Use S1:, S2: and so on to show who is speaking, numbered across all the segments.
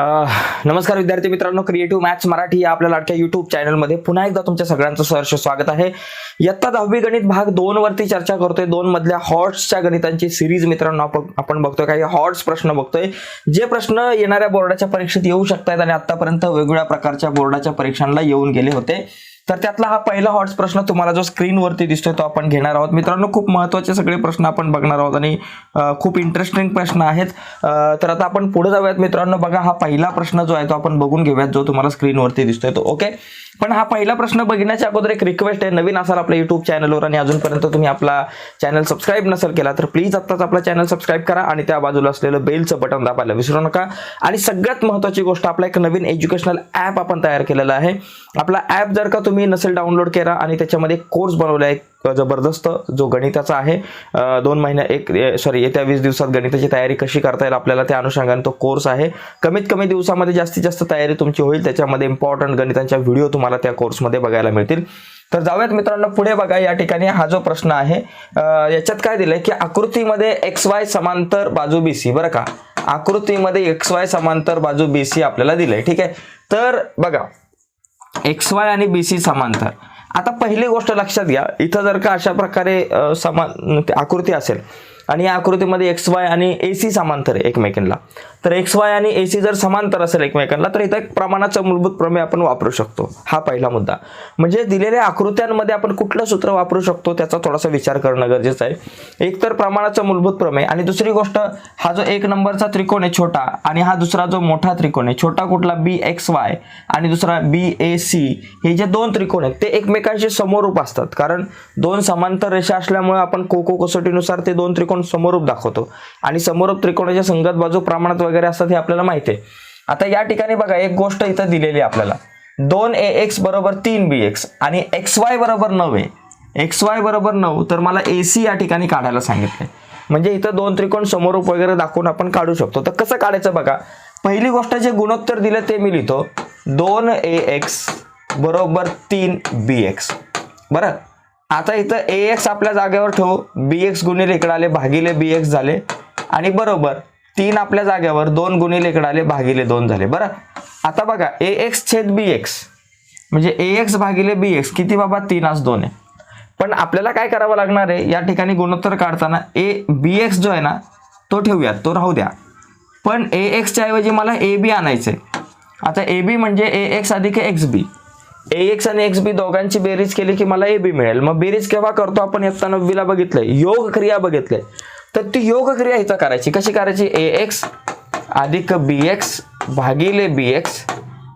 S1: नमस्कार विद्यार्थी मित्रांनो क्रिएटिव्ह मॅथ्स मराठी या आपल्या लाटक्या युट्यूब चॅनलमध्ये पुन्हा एकदा तुमच्या सगळ्यांचं सहर्ष स्वागत आहे. इयत्ता दहावी गणित भाग दोन वरती चर्चा करतोय. दोन मधल्या हॉर्ट्सच्या गणितांची सिरीज मित्रांनो आपण आपण बघतोय. काही हॉर्ट्स प्रश्न बघतोय. जे प्रश्न येणाऱ्या बोर्डाच्या परीक्षेत येऊ शकतात आणि आतापर्यंत वेगवेगळ्या प्रकारच्या बोर्डाच्या परीक्षांना येऊन गेले होते. तर त्यातला हा पहिला हॉट्स प्रश्न तुम्हाला जो स्क्रीनवरती दिसतोय तो आपण घेणार आहोत. मित्रांनो खूप महत्त्वाचे सगळे प्रश्न आपण बघणार आहोत आणि खूप इंटरेस्टिंग प्रश्न आहेत. तर आता आपण पुढे जाऊयात. मित्रांनो बघा हा पहिला प्रश्न जो आहे तो आपण बघून घेऊयात जो तुम्हाला स्क्रीनवरती दिसतोय तो. ओके पण हा पहिला प्रश्न बघण्याच्या अगोदर एक रिक्वेस्ट आहे. नवीन असाल आपल्या युट्यूब चॅनलवर आणि अजूनपर्यंत तुम्ही आपला चॅनल सबस्क्राईब नसेल केला तर प्लीज आत्ताच आपला चॅनल सबस्क्राईब करा आणि त्या बाजूला असलेलं बेलचं बटन दाबायला विसरू नका. आणि सगळ्यात महत्त्वाची गोष्ट आपला एक नवीन एज्युकेशनल ॲप आपण तयार केलेला आहे. आपला ॲप जर का तुम्ही नसेल डाउनलोड केला आणि त्याच्यामध्ये कोर्स बनवला आहे जबरदस्त जो गणिताचा आहे दोन महिन्या एक सॉरी येत्या वीस दिवसात गणिताची तयारी कशी करता येईल आपल्याला त्या अनुषंगाने तो कोर्स आहे. कमीत कमी दिवसामध्ये जास्तीत जास्त तयारी तुमची होईल त्याच्यामध्ये इम्पॉर्टंट गणितांच्या व्हिडिओ तुम्हाला त्या कोर्समध्ये बघायला मिळतील. तर जाऊयात मित्रांनो पुढे बघा या ठिकाणी हा जो प्रश्न आहे याच्यात काय दिलंय की आकृतीमध्ये एक्स वाय समांतर बाजू बी सी बरं का? आकृतीमध्ये एक्स वाय समांतर बाजू बी सी आपल्याला दिलंय ठीक आहे? तर बघा एक्स वाय आणि बी सी समांतर. आता पहिली गोष्ट लक्षात घ्या. इथं जर का अशा प्रकारे समान आकृती असेल आणि या आकृतीमध्ये एक्स वाय आणि ए सी समांतर आहे एकमेकांना. तर एक्स वाय आणि ए सी जर समांतर असेल एकमेकांना तर इथं एक प्रमाणाचा मूलभूत प्रमेय आपण वापरू शकतो. हा पहिला मुद्दा. म्हणजे दिलेल्या आकृत्यांमध्ये आपण कुठलं सूत्र वापरू शकतो त्याचा थोडासा विचार करणं गरजेचं आहे. एक तर मूलभूत प्रमेय. आणि दुसरी गोष्ट हा जो एक नंबरचा त्रिकोण आहे छोटा आणि हा दुसरा जो मोठा त्रिकोण आहे छोटा कुठला? बी एक्स वाय आणि दुसरा बी ए सी हे जे दोन त्रिकोण आहेत ते एकमेकांशी समोरूप असतात. कारण दोन समांतर रेषा असल्यामुळे आपण कोको कसोटीनुसार ते दोन त्रिकोण समोरूप दाखवतो. आणि समोरूप त्रिकोणाच्या संगत बाजू प्रमाणात वगैरे असतात हे आपल्याला माहिती आहे. आता या ठिकाणी बघा एक गोष्ट इथं दिलेली आपल्याला. दोन ए एक्स बरोबर तीन बी एक्स आणि एक्स वाय बरोबर नऊ आहे एक्स वाय बरोबर नऊ तर मला ए सी या ठिकाणी काढायला सांगितले म्हणजे इथं दोन त्रिकोण समोरूप वगैरे दाखवून आपण काढू शकतो. तर कसं काढायचं बघा पहिली गोष्ट जे गुणोत्तर दिलं ते मी लिहितो. दोन ए एक्स बरोबर तीन बी एक्स. बरं? आता इथं ए एक्स आपल्या जागेवर ठेवू. बी एक्स गुणिले इकडे आले भागिले बी एक्स झाले. आणि बरोबर तीन आपल्या जागेवर दोन गुणिले इकडे आले भागिले दोन झाले. बरं? आता बघा ए एक्स छेद बी एक्स म्हणजे ए एक्स भागिले बी एक्स किती बाबा? तीन आज दोन आहे. पण आपल्याला काय करावं लागणार आहे? या ठिकाणी गुणोत्तर काढताना ए बी एक्स जो आहे ना तो ठेवूयात तो राहू द्या. पण ए एक्सच्या ऐवजी मला ए बी आणायचं आहे आता ए बी म्हणजे ए एक्स अधिक एक्स बी ए एक्स आणि एक्स बी दोघांची बेरीज केली की मला ए बी मिळेल. मग बेरीज केव्हा करतो आपण? इयत्ता नववीला बघितलंय. योग क्रिया बघितलंय. तर ती योगक्रिया इथं करायची. कशी करायची? ए एक्स अधिक बी एक्स भागिले बी एक्स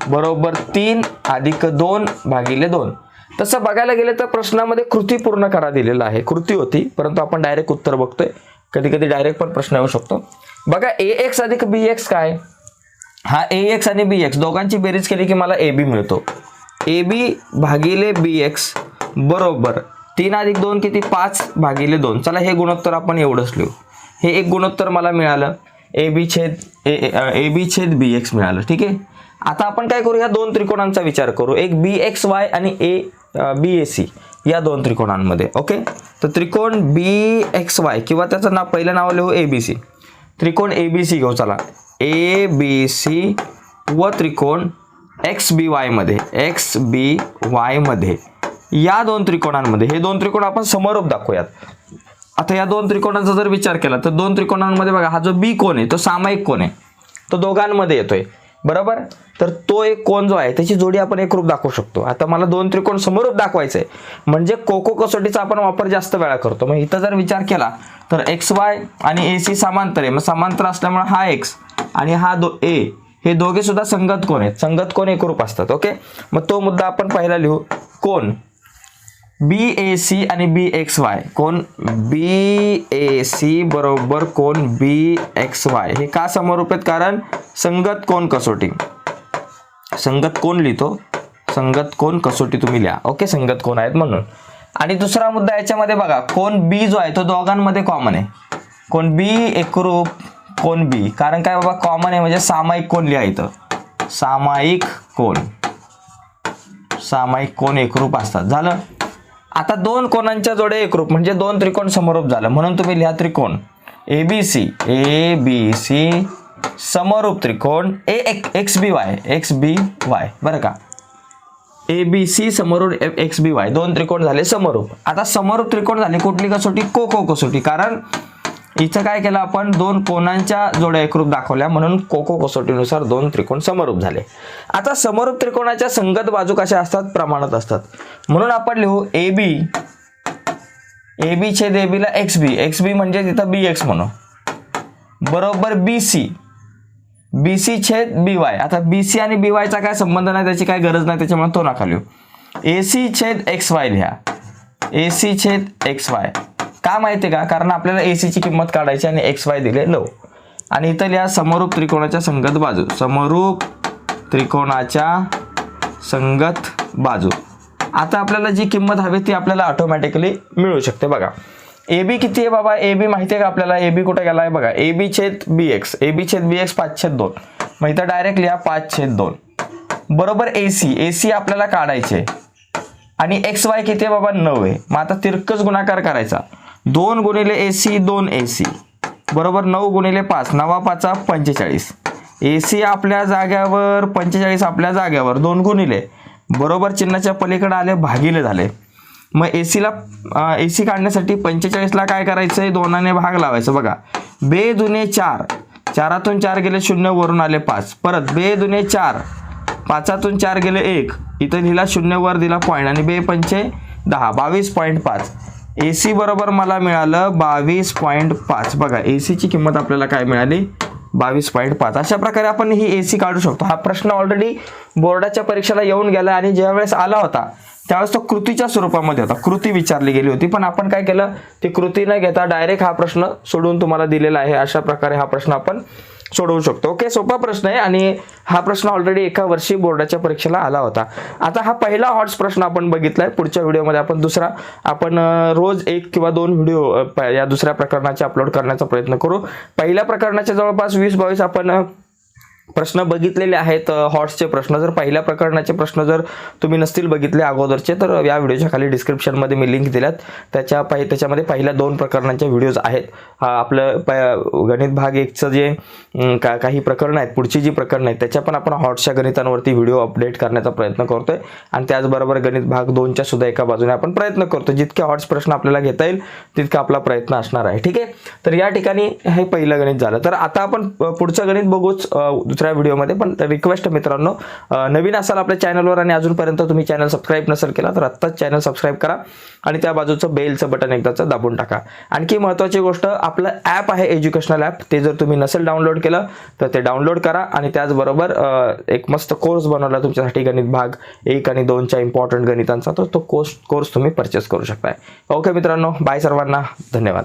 S1: बरोबर तीन अधिक दोन भागिले दोन. तसं बघायला गेलं तर प्रश्नामध्ये कृती पूर्ण करा दिलेला आहे. कृती होती परंतु आपण डायरेक्ट उत्तर बघतोय. कधी कधी डायरेक्ट पण प्रश्न येऊ शकतो. बघा ए एक्स अधिक बी एक्स काय? हा ए एक्स आणि बी एक्स दोघांची बेरीज केली की मला ए बी मिळतो. ए बी भागिले बी एक्स बरोबर तीन अधिक दोन किती? पाच भागिले दोन. चला हे गुणोत्तर आपण एवढंच लिहू. हे एक गुणोत्तर मला मिळालं. ए बी छेद ए बी छेद बी एक्स मिळालं. ठीक आहे? आता आपण काय करू या दोन त्रिकोणांचा विचार करू. एक बी एक्स वाय आणि ए बी ए सी. या दोन त्रिकोणांमध्ये. ओके? तर त्रिकोण बी एक्स वाय किंवा त्याचं नाव पहिलं नाव लिहू ए बी सी. त्रिकोण ए बी सी घेऊ. चला. ए बी सी व त्रिकोण एक्स बी वायमध्ये. एक्स बी वायमध्ये. या दोन त्रिकोणांमध्ये हे दोन त्रिकोण आपण समोरूप दाखवूयात. आता या दोन त्रिकोणांचा जर विचार केला तर दोन त्रिकोणांमध्ये बघा हा जो बी कोण आहे तो सामायिक कोण आहे. तो दोघांमध्ये येतोय. बरोबर? तर तो एक कोण जो आहे त्याची जोडी आपण एक रूप दाखवू शकतो. आता मला दोन त्रिकोण समोरूप दाखवायचे आहे. म्हणजे कोको कसोटीचा आपण वापर जास्त वेळा करतो. मग इथं जर विचार केला तर एक्स वाय आणि ए सी समांतर आहे. मग समांतर असल्यामुळे हा एक्स आणि हा दो ए हे दोघे सुद्धा संगत कोण आहेत. संगत कोण एकरूप असतात ओके? मग तो मुद्दा आपण पहिला लिहू. कोण बी ए सी आणि बी एक्स वाय कोण? बी ए सी बरोबर कोण? बी एक्स वाय हे का समोरूप कारण संगत कोण कसोटी? संगत कोण लिहितो? संगत कोण कसोटी तुम्ही लिहा. ओके संगत कोण आहेत म्हणून. आणि दुसरा मुद्दा याच्यामध्ये बघा. कोण बी जो आहे तो दोघांमध्ये कॉमन आहे. कोण बी एकरूप कोण बी कारण काय बाबा कॉमन आहे म्हणजे सामायिक कोण लिहायचं सामायिक कोण? सामायिक कोण एकरूप असतात. झालं? आता दोन कोणांच्या जोड्या एकरूप म्हणजे दोन त्रिकोण समरूप झालं. म्हणून तुम्ही लिहा त्रिकोण. ए बी सी ए बी सी समरूप त्रिकोण. A X B Y X B Y बरं का? ए बी सी समोरून एक्स बी वाय दोन त्रिकोण झाले समरूप. आता समरूप त्रिकोण झाले कुठली कसोटी? को को कसोटी. कारण इथं काय केलं आपण? दोन कोणांच्या जोड्या एकरूप दाखवल्या. म्हणून कोको कसोटीनुसार दोन त्रिकोण समरूप झाले. आता समरूप त्रिकोणाच्या संगत बाजू कशा असतात? प्रमाणात असतात. म्हणून आपण लिहू ए बी ए बी छेद ए बीला एक्स बी एक्स बी म्हणजे तिथं बी एक्स म्हणू. बरोबर बी सी बी सी छेद बी वाय आता बी सी आणि बी वायचा काय संबंध नाही? त्याची काय गरज नाही? त्याच्यामुळे तो नका लिहू. ए सी छेद एक्स वाय लिहा. ए सी छेद एक्स वाय का माहिती का? कारण आपल्याला ए सीची किंमत काढायची आणि एक्स वाय दिले नऊ आणि इथं लिहा समरूप त्रिकोणाच्या संगत बाजू. समरूप त्रिकोणाच्या संगत बाजू. आता आपल्याला जी किंमत हवी ती आपल्याला ऑटोमॅटिकली मिळू शकते. बघा. ए बी किती आहे बाबा? ए बी माहिती आहे का आपल्याला? ए बी कुठे गेला आहे बघा. ए बी छेद बी एक्स ए बी छेद बी एक्स पाच छेद दोन. मग इथं डायरेक्ट लिहा पाच छेद दोन. बरोबर ए सी ए सी आपल्याला काढायचे. आणि एक्स वाय किती आहे बाबा? नऊ आहे. मग आता तिरकस गुणाकार करायचा. दोन गुणिले ए सी दोन ए सी. बरोबर नऊ गुणिले पाच नवा पाचा पंचेचाळीस. ए सी आपल्या जाग्यावर पंचेचाळीस आपल्या जाग्यावर दोन गुणिले. बरोबर चिन्हाच्या पलीकडे आले भागिले झाले. मग ए सीला ए सी काढण्यासाठी पंचेचाळीसला काय करायचं आहे दोनाने भाग लावायचं बघा. बे दुने चार. चारातून चार गेले शून्य वरून आले पाच. परत बे दुने चार. पाचातून चार गेले एक. इथं लिहिला शून्य वर दिला पॉईंट. आणि बे पंचे दहा. बावीस पॉईंट पाच. ए सी बरोबर मला मिळालं बावीस पॉईंट पाच. बघा ए सीची किंमत आपल्याला काय मिळाली? बावीस पॉईंट पाच. अशा प्रकारे आपण ही ए सी काढू शकतो. हा प्रश्न ऑलरेडी बोर्डाच्या परीक्षेला येऊन गेला आणि ज्यावेळेस आला होता त्यावेळेस तो कृतीच्या स्वरूपामध्ये होता. कृती विचारली गेली होती पण आपण काय केलं? ती कृती न घेता डायरेक्ट हा प्रश्न सोडून तुम्हाला दिलेला आहे. अशा प्रकारे हा प्रश्न आपण सोडवू शकतो. ओके सोपा प्रश्न आहे आणि हा प्रश्न ऑलरेडी एका वर्षी बोर्डाच्या परीक्षेला आला होता. आता हा पहिला हॉट्स प्रश्न आपण बघितलाय. पुढच्या व्हिडिओमध्ये आपण दुसरा आपण रोज एक किंवा दोन व्हिडिओ प- या दुसऱ्या प्रकरणाचे अपलोड करण्याचा प्रयत्न करू. पहिल्या प्रकरणाच्या जवळपास वीस बावीस आपण प्रश्न बघितलेले आहेत हॉट्सचे प्रश्न. जर पहिल्या प्रकरणाचे प्रश्न जर तुम्ही नसतील बघितले अगोदरचे तर या व्हिडिओच्या खाली डिस्क्रिप्शनमध्ये मी लिंक दिल्यात. त्याच्या पाहि त्याच्यामध्ये पहिल्या दोन प्रकरणांच्या व्हिडिओज आहेत. हा आपलं प गणित भाग एकचं जे का काही प्रकरणं आहेत पुढची जी प्रकरणं आहेत त्याच्या पण आपण हॉट्सच्या गणितांवरती व्हिडिओ अपडेट करण्याचा प्रयत्न करतोय. आणि त्याचबरोबर गणित भाग दोनच्या सुद्धा एका बाजूने आपण प्रयत्न करतो जितके हॉट्स प्रश्न आपल्याला घेता येईल तितका आपला प्रयत्न असणार आहे. ठीक आहे? तर या ठिकाणी हे पहिलं गणित झालं. तर आता आपण पुढचं गणित बघूच. दुसऱ्या व्हिडिओमध्ये. पण रिक्वेस्ट मित्रांनो नवीन असाल आपल्या चॅनलवर आणि अजूनपर्यंत तुम्ही चॅनल सबस्क्राईब नसेल केला तर आत्ताच चॅनल सबस्क्राईब करा आणि त्या बाजूचं बेलचं बटन एकदाचं दाबून टाका. आणखी महत्त्वाची गोष्ट आपलं ॲप आहे एज्युकेशनल ॲप ते जर तुम्ही नसेल डाउनलोड केलं तर ते डाउनलोड करा आणि त्याचबरोबर एक मस्त कोर्स बनवला तुमच्यासाठी गणित भाग एक आणि दोनच्या इम्पॉर्टंट गणितांचा. तर तो कोर्स कोर्स तुम्ही परचेस करू शकताय. ओके मित्रांनो बाय सर्वांना. धन्यवाद.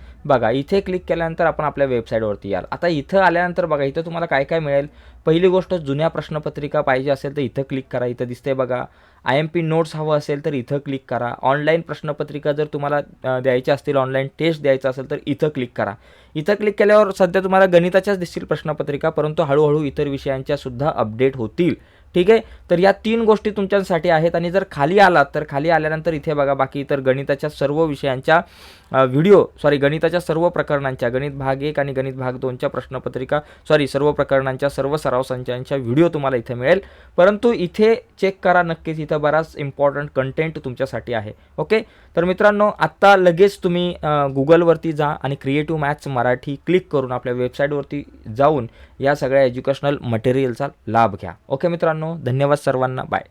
S2: बघा इथे क्लिक केल्यानंतर आपण आपल्या वेबसाईटवरती याल. आता इथं आल्यानंतर बघा इथं तुम्हाला काय काय मिळेल? पहिली गोष्ट जुन्या प्रश्नपत्रिका पाहिजे असेल तर इथं क्लिक करा. इथं दिसते बघा आय एम पी नोट्स हवं असेल तर इथं क्लिक करा. ऑनलाईन प्रश्नपत्रिका जर तुम्हाला द्यायच्या असतील ऑनलाईन टेस्ट द्यायचा असेल तर इथं क्लिक करा. इथं क्लिक केल्यावर सध्या तुम्हाला गणिताच्याच दिसतील प्रश्नपत्रिका परंतु हळूहळू इतर विषयांच्यासुद्धा अपडेट होतील. ठीक आहे? तर या तीन गोष्टी तुमच्यासाठी आहेत आणि जर खाली आलात तर खाली आल्यानंतर इथे बघा बाकी इतर गणिताच्या सर्व विषयांच्या व्हिडिओ सॉरी गणिताच्या सर्व प्रकरणांच्या गणित भाग एक आणि गणित भाग दोनच्या प्रश्नपत्रिका सॉरी सर्व प्रकरणांच्या सर्व सराव संचांच्या व्हिडिओ तुम्हाला इथे मिळेल. परंतु इथे चेक करा नक्कीच इथं बराच इम्पॉर्टंट कंटेंट तुमच्यासाठी आहे. ओके तर मित्रांनो आत्ता लगेच तुम्ही गुगलवरती जा आणि क्रिएटिव्ह मॅथ्स मराठी क्लिक करून आपल्या वेबसाईटवरती जाऊन या सगळ्या एज्युकेशनल मटेरियलचा लाभ घ्या. ओके मित्रांनो धन्यवाद सर्वांना. बाय